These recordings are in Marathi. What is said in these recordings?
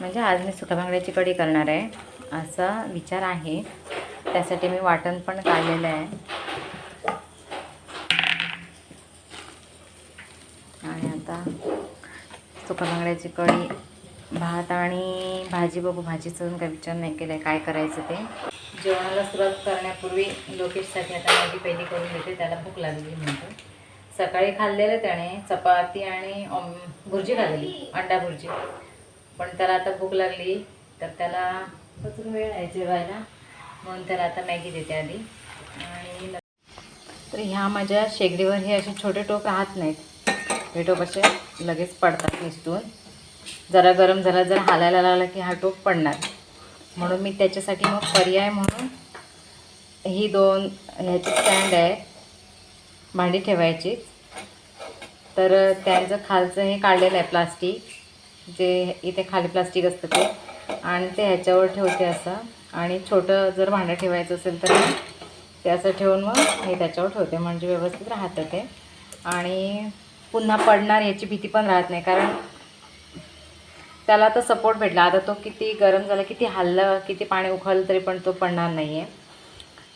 म्हणजे आज मी सुका बांगड्याची कढी करणार आहे. असा विचार आहे. त्यासाठी मी वाटण पण काढलेलं आहे. आणि आता सुका बांगड्याची कढी भात आणि भाजी बघू. भाजीचं काही विचार नाही केलं आहे काय करायचं ते. जेवणाला सुरुवात करण्यापूर्वी लोकेशसाठी आता मॅगी पहिली करून घेते. त्याला भूक लागली म्हणतो सकाळी खाल्लेलं त्याने चपाती आणि भुर्जी खाल्लेली अंडा भुर्जी. पण त्याला आता भूक लागली तर त्याला अजून वेळ आहे जेवायला. म्हणून त्याला आता मॅगी देते आधी. आणि तर ह्या माझ्या शेगडीवर हे असे छोटे टोप राहत नाहीत. हे टोप असे लगेच पडतात निसटून. जरा गरम झाला जर हालायला लागला की हा टोप पडणार. म्हणून मी त्याच्यासाठी मग पर्याय म्हणून ही दोन ह्याची स्टँड आहे. भांडी ठेवायची तर त्यांचं खालचं हे काढलेलं आहे प्लास्टिक जे इथे खाली प्लास्टिक असतं ते. आणि ते ह्याच्यावर ठेवते असं. आणि छोटं जर भांडं ठेवायचं असेल तर ते असं ठेवून मग हे त्याच्यावर ठेवते. म्हणजे व्यवस्थित राहतं ते. आणि पुन्हा पडणार याची भीती पण राहत नाही. कारण त्याला आता सपोर्ट भेटला. आता तो किती गरम झाला किती हल्लं किती पाणी उखळलं तरी पण तो पडणार नाही आहे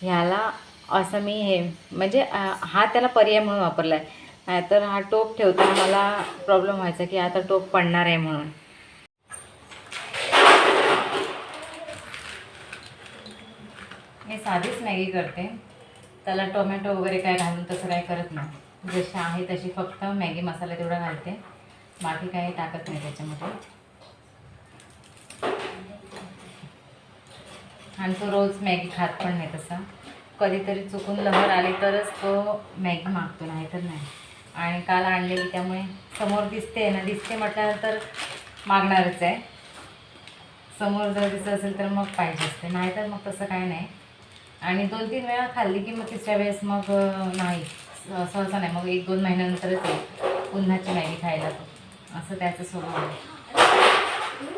ह्याला असं मी हे म्हणजे हा त्याला पर्याय म्हणून वापरला आहे नाहीतर हा टोप ठेवताना मला प्रॉब्लेम व्हायचा की आता टोप पडणार आहे म्हणून. मी साधीच मॅगी करते. त्याला टोमॅटो वगैरे काय घालून तसं काय करत नाही. जशी आहे तशी फक्त मॅगी मसाला तेवढा घालते. बाकी काही टाकत नाही त्याच्यामध्ये. आणि तो रोज मॅगी खात पण नाही तसा. कधीतरी चुकून लहर आली तरच तो मॅगी मागतो नाही तर नाही. आणि काल आणलेली त्यामुळे समोर दिसते ना. दिसते म्हटल्यानंतर मागणारच आहे. समोर जर दिसत असेल तर मग पाहिजे असते. नाही तर मग तसं काय नाही. आणि दोन तीन वेळा खाल्ली की मग तिसऱ्या वेळेस मग नाही. सहसा नाही. मग एक दोन महिन्यानंतरच येईल पुन्हाची मॅगी खायला तो. असं त्याचं स्वभाव आहे.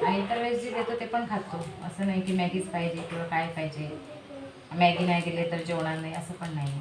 आणि इतर वेळेस जे देतो ते पण खातो. असं नाही की मॅगीच पाहिजे किंवा काय पाहिजे. मॅगी नाही दिले तर जेवणार नाही. असं पण नाही